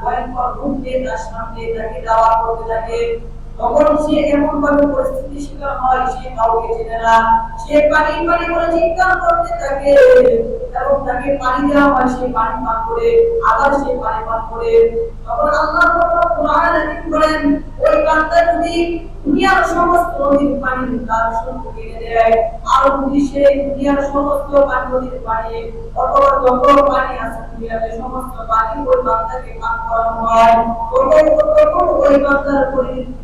ভয়ঙ্কর রূপ নিয়ে তার সামনে তাকে দাওয়া করতে থাকে। তখন সে এমন ভাবে পরিস্থিতি শিকার হয়, সে কাউকে চেনে না। সে পানি পানি করে চিৎকার করতে থাকে এবং তাকে পানি দেওয়া হয়, সে পানি পান করে, আবার সে পানি পান করে। তখন আল্লাহ কোরআন ওই বান্দা যদি দুনিয়ার সমস্ত নদীর পানি তার সম্মুখে এনে দেয়, আর যদি সে দুনিয়ার সমস্ত পানি নদীর পানি অথবা পানি আছে, দুনিয়াতে সমস্ত পানি ওই বান্দাকে পান করানো হয়। তখন ওই বান্দার পরিণতি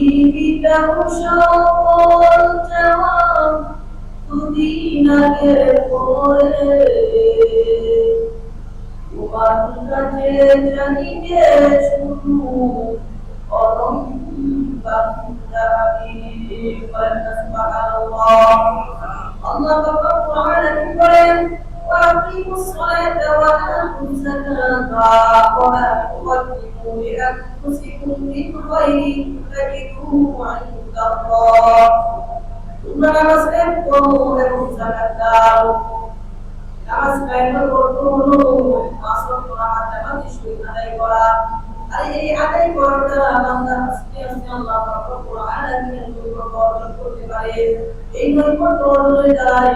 তুমি সকল চাওয়া দুদিন আগে পরে। তোমার কাছে অরম বান্দারি সুবহানাল্লাহ আল্লাহ পাক কোরআনে বলেন وأقيموا الصلاة وآتوا الزكاة وما تقدموا لأنفسكم من خير تجدوه عند الله তোমরা নামাজ কায়েম করো এবং যাকাত দাও নামাজ কায়েমের অর্থ হলো পাঁচ ওয়াক্ত নামাজ জামাতের সহিত আদায় করা আর এই আদায় করার দ্বারা বান্দা আস্তে আস্তে আল্লাহ পাক রব্বুল আলামিনের নৈকট্য অর্জন করতে পারে এই নৈকট্য অর্জনের দ্বারাই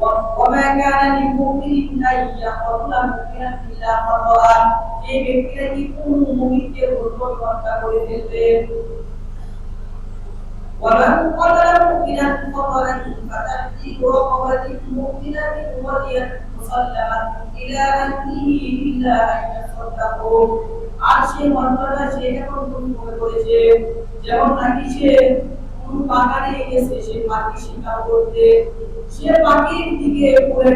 وما كان لمؤمن أن يقتل مؤمنا إلا خطأ যে ব্যক্তিরা কি কোনো মুমিনকে খুন বশত হত্যা করে ফেলবে ومن قتل مؤمنا خطأ فتحرير رقبة مؤمنة ودية مسلمة إلى أهله إلا أن يصدقوا আর সে মন্ত্রটা সে এখন তুমি মনে করেছে যেমন নাকি সে কোন বাগানে গেছে সে পাখি শিকার করতে। সে পাখির দিকে পড়ে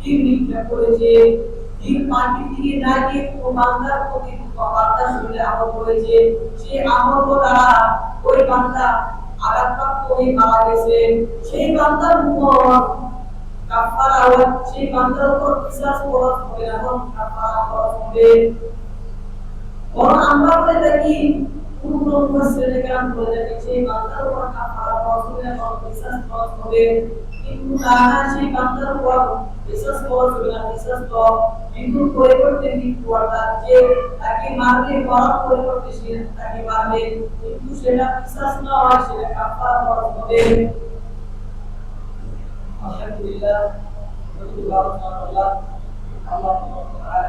তীর নিক্ষেপ করেছে। তীর পাখির দিকে না গিয়ে কোনো বান্দার প্রতি বান্দার শরীরে আহত হয়েছে। সে আহত দ্বারা ওই বান্দা আঘাতপ্রাপ্ত হয়ে মারা গেছে। সেই বান্দার উপর কাফারা সেই বান্দার উপর বিশ্বাস খরচ হবে এখন কাফারা খরচ হবে। বরং আমরা বলে থাকি পূর্ণ মুফাসসিরিনে কেরাম বলে থাকি সেই বান্দার উপর কাফারা খরচ হবে এবং বিশ্বাস খরচ হবে কিন্তু তারা সেই বান্দার উপর বিশ্বাস খরচ হবে না বিশ্বাস তো কিন্তু পরিবর্তে মৃত্যু অর্থাৎ যে তাকে মারলে মরার পরিবর্তে সে তাকে মারবে কিন্তু সেটা বিশ্বাস না হয় সেটা কাফারা খরচ হবে আলহামদুলিল্লাহ আল্লাহ আল্লাহ তাআলা